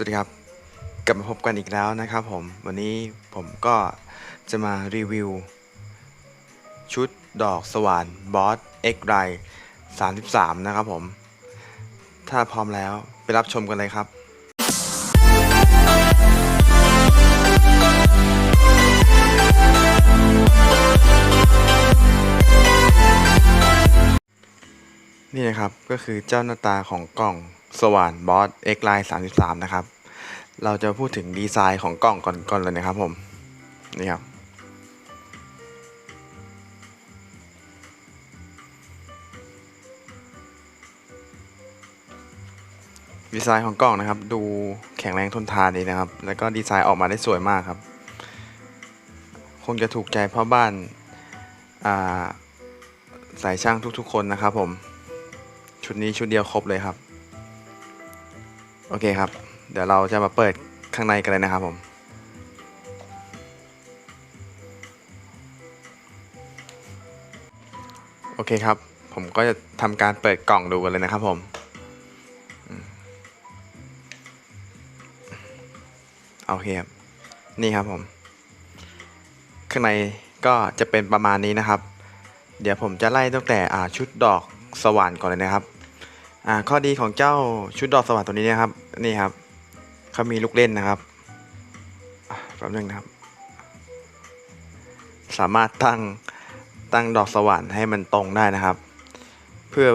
สวัสดีครับกลับมาพบกันอีกแล้วนะครับผม วันนี้ผมก็จะมารีวิว ชุดดอกสว่านบอสเอ็กไร33 นะครับผม ถ้าพร้อมแล้วไปรับชมกันเลยครับนี่นะครับ ก็คือเจ้าหน้าตาของกล่องสว่านบอส X Line 33 นะครับ เราจะพูดถึงดีไซน์ของกล่องก่อนก่อนเลยนะครับผม นี่ครับ ดีไซน์ของกล่องนะครับ ดูแข็งแรงทนทานดีนะครับ แล้วก็ดีไซน์ออกมาได้สวยมากครับ คงจะถูกใจพ่อบ้านาสายช่างทุกๆคนนะครับผม ชุดนี้ชุดเดียวครบเลยครับ โอเคครับ เดี๋ยวเราจะมาเปิดข้างในกันเลยนะครับผม โอเคครับ ผมก็จะทำการเปิดกล่องดูกันเลยนะครับผมอืมโอเคครับ นี่ครับผม ข้างในก็จะเป็นประมาณนี้นะครับ เดี๋ยวผมจะไล่ตั้งแต่อ่าชุดดอกสว่านก่อนเลยนะครับอ่าข้อดีของเจ้าชุดดอกสว่านตัวนี้นะครับ นี่ครับ เขามีลูกเล่นนะครับแป๊บนึงนะครับ สามารถตั้งตั้งดอกสว่านให้มันตรงได้นะครับ เพื่อ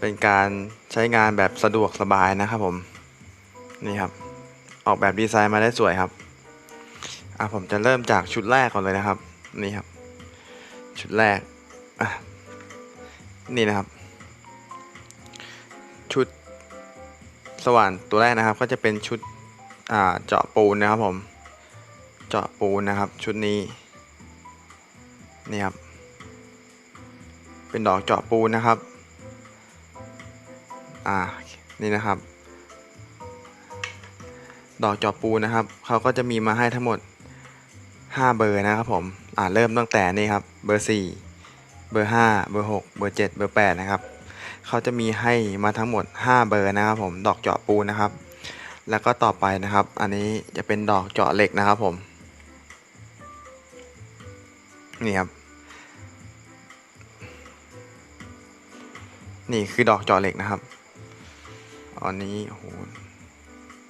เป็นการใช้งานแบบสะดวกสบายนะครับผม นี่ครับ ออกแบบดีไซน์มาได้สวยครับอะผมจะเริ่มจากชุดแรกก่อนเลยนะครับ นี่ครับ ชุดแรกอะนี่นะครับ สว่านตัวแรกนะครับ ก็จะเป็นชุดเจาะปูนนะครับผม เจาะปูนนะครับ ชุดนี้นี่ครับ เป็นดอกเจาะปูนนะครับ อ่า นี่นะครับ ดอกเจาะปูนนะครับ เขาก็จะมีมาให้ทั้งหมด 5 เบอร์นะครับผม อ่า เริ่มตั้งแต่นี่ครับ เบอร์ 4 เบอร์ 5 เบอร์ 6 เบอร์ 7 เบอร์ 8 นะครับ เขาจะมีให้มาทั้งหมด 5 เบอร์นะครับผมดอกเจาะปูนนะครับ แล้วก็ต่อไปนะครับ อันนี้จะเป็นดอกเจาะเหล็กนะครับผมนี่ครับนี่คือดอกเจาะเหล็กนะครับอันนี้โอ้โห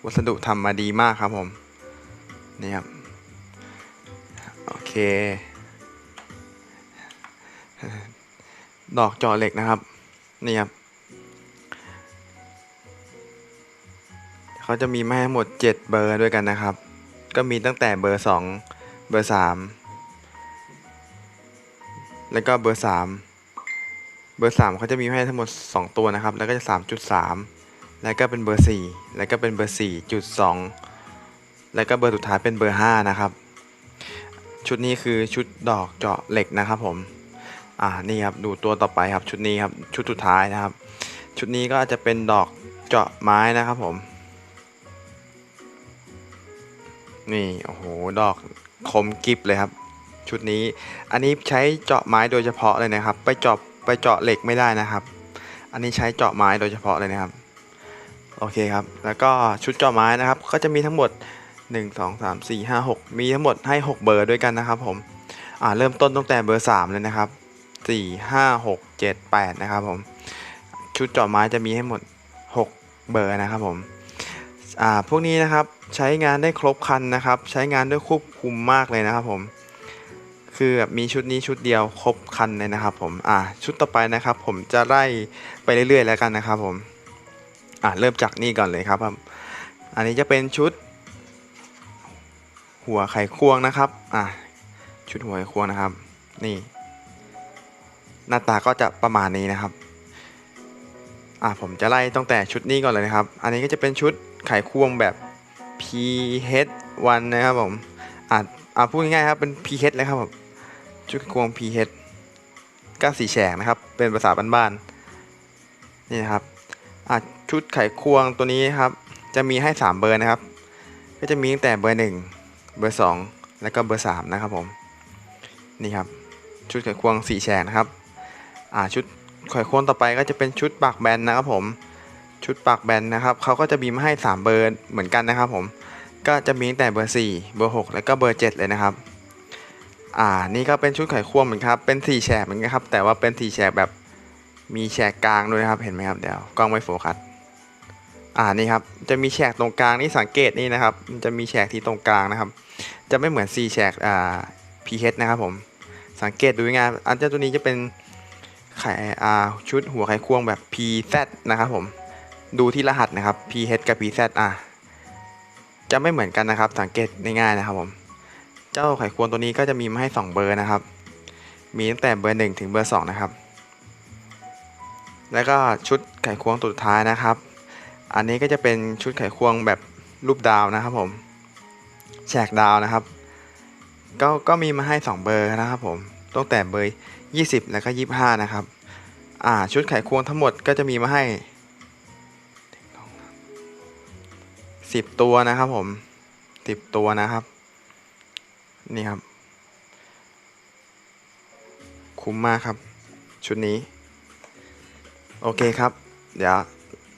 วัสดุทำมาดีมากครับผมนี่ครับโอเค ดอกเจาะเหล็กนะครับ นี่ครับเขาจะมีมาให้หมด 7 เบอร์ด้วยกันนะครับ ก็มีตั้งแต่เบอร์ 2 เบอร์ 3 แล้วก็เบอร์ 3 เบอร์ 3เขาจะมีให้ทั้งหมด 2 ตัวนะครับ แล้วก็จะ 3.3 แล้วก็เป็นเบอร์ 4 แล้วก็เป็นเบอร์ 4.2 แล้วก็เบอร์สุดท้ายเป็นเบอร์ 5 นะครับ ชุดนี้คือชุดดอกเจาะเหล็กนะครับผม อ่านี่ครับดูตัวต่อไปครับชุดนี้ครับชุดสุดท้ายนะครับ ชุดนี้ก็จะเป็นดอกเจาะไม้นะครับผม นี่โอ้โหดอกคมกริบเลยครับ ชุดนี้อันนี้ใช้เจาะไม้โดยเฉพาะเลยนะครับ ไปเจาะไปเจาะเหล็กไม่ได้นะครับ อันนี้ใช้เจาะไม้โดยเฉพาะเลยนะครับโอเคครับแล้วก็ชุดเจาะไม้นะครับ ก็จะมีทั้งหมด 1 2 3 4 5 6 มีทั้งหมดให้ 6 เบอร์ด้วยกันนะครับผมอ่าเริ่มต้นตั้งแต่เบอร์ 3 เลยนะครับ 4 5 6 7 8 นะครับผม ชุดจาะไม้จะมีให้หมด 6 เบอร์นะครับผมอ่าพวกนี้นะครับใช้งานได้ครบคันนะครับ ใช้งานด้วยควบคุมมากเลยนะครับผมคือแบบมีชุดนี้ชุดเดียวครบคันเลยนะครับผมอ่าชุดต่อไปนะครับ ผมจะไล่ไปเรื่อยๆแล้วกันนะครับผมอ่าเริ่มจากนี่ก่อนเลยครับผมอันนี้จะเป็นชุด หัวไขควงนะครับอ่าชุดหัวไขควงนะครับ นี่ หน้าตาก็จะประมาณนี้นะครับอ่าผมจะไล่ตั้งแต่ชุดนี้ก่อนเลยนะครับ อันนี้ก็จะเป็นชุดไขควงแบบ PH1 นะครับผมอ่าอ่าพูดง่ายๆครับเป็น PH เลยครับผมชุดไขควง PH ก็สีแฉกนะครับ เป็นภาษาบ้านๆนี่นะครับอ่าชุดไขควงตัวนี้ครับ จะมีให้ 3 เบอร์นะครับ ก็จะมีตั้งแต่เบอร์ 1 เบอร์ 2 แล้วก็เบอร์ 3 นะครับผม นี่ครับ ชุดไขควงสีแฉกนะครับ อ่าชุดไขควงต่อไปก็จะเป็นชุดปากแบนนะครับผมชุดปากแบนนะครับเขาก็จะมีมาให้ 3 เบอร์เหมือนกันนะครับผมก็จะมีตั้งแต่เบอร์ 4 เบอร์ 6 แล้วก็เบอร์ 7 เลยนะครับอ่านี่ก็เป็นชุดไขควงเหมือนครับเป็น4แฉกเหมือนกันครับแต่ว่าเป็น4แฉกแบบมีแฉกกลางด้วยนะครับเห็นไหมครับเดี๋ยวกล้องไม่โฟกัสอ่านี่ครับจะมีแฉกตรงกลางนี่สังเกตนี่นะครับมันจะมีแฉกที่ตรงกลางนะครับ จะไม่เหมือน4แฉกอ่า PH นะครับผมสังเกตดูง่ายอันเจ้าตัวนี้จะเป็น ไข่ชุดหัวไขควงแบบ PZ นะครับผม ดูที่รหัสนะครับ PH กับ PZ อะจะไม่เหมือนกันนะครับ สังเกตง่ายๆนะครับผม เจ้าไขควงตัวนี้ก็จะมีมาให้ 2 เบอร์นะครับ มีตั้งแต่เบอร์ 1 ถึงเบอร์ 2 นะครับ แล้วก็ชุดไขควงตัวสุดท้ายนะครับ อันนี้ก็จะเป็นชุดไขควงแบบรูปดาวนะครับผม แฉกดาวนะครับ ก็ก็มีมาให้ 2 เบอร์นะครับผม ตั้งแต่เบอร์ 20 แล้วก็ 25 นะครับ อ่า ชุดไขควงทั้งหมดก็จะมีมาให้ 10 ตัวนะครับผม 10 ตัวนะครับ นี่ครับ คุ้มมากครับ ชุดนี้ โอเคครับ เดี๋ยว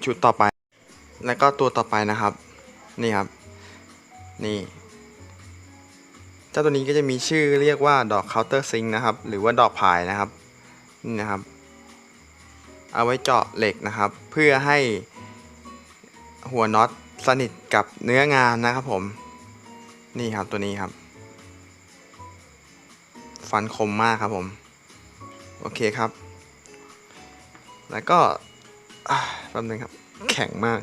ชุดต่อไป แล้วก็ตัวต่อไปนะครับ นี่ครับ นี่ จ้าตัวนี้ก็จะมีชื่อเรียกว่าดอกเคาน์เตอร์ซิงนะครับ หรือว่าดอกพายนะครับนี่นะครับ เอาไว้เจาะเหล็กนะครับ เพื่อให้หัวน็อตสนิทกับเนื้องานนะครับผม นี่ครับตัวนี้ครับ ฟันคมมากครับผม โอเคครับ แล้วก็แป๊บนึงครับ แข็งมาก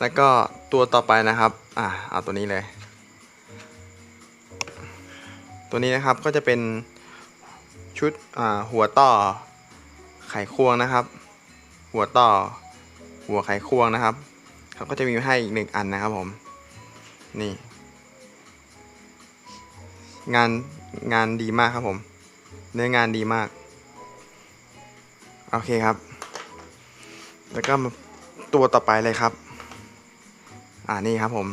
แล้วก็ตัวต่อไปนะครับ อ่าเอาตัวนี้เลย ตัวนี้นะครับก็จะเป็นชุดหัวต่อไขควงนะครับ หัวต่อหัวไขควงนะครับเขาก็จะมีให้อีกหนึ่งอันนะครับผมนี่ งานงานดีมากครับผม เนื้องานดีมาก โอเคครับ แล้วก็ตัวต่อไปเลยครับ อ่านี่ครับผม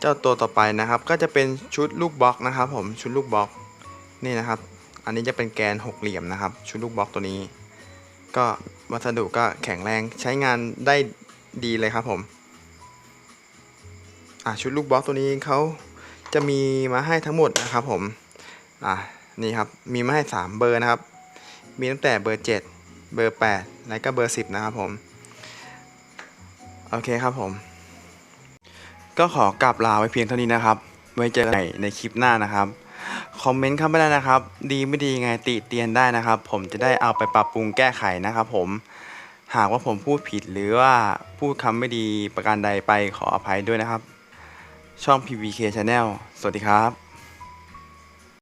เจ้าตัวต่อไปนะครับ ก็จะเป็นชุดลูกบล็อกนะครับผมชุดลูกบล็อกนี่นะครับ อันนี้จะเป็นแกนหกเหลี่ยมนะครับ ชุดลูกบล็อกตัวนี้ ก็วัสดุก็แข็งแรงใช้งานได้ดีเลยครับผมอ่าชุดลูกบล็อกตัวนี้เขาจะมีมาให้ทั้งหมดนะครับผมอ่านี่ครับมีมาให้ 3 เบอร์นะครับ มีตั้งแต่เบอร์ 7 เบอร์ 8 และก็เบอร์ 10 นะครับผม โอเคครับผม ก็ขอกลับลาไว้เพียงเท่านี้นะครับ ไว้เจอกันใหม่ในคลิปหน้านะครับ คอมเมนต์เข้ามาได้นะครับ ดีไม่ดีไงติเตียนได้นะครับ ผมจะได้เอาไปปรับปรุงแก้ไขนะครับผม หากว่าผมพูดผิดหรือว่าพูดคำไม่ดีประการใดไปขออภัยด้วยนะครับ ช่อง PVK Channel สวัสดีครับ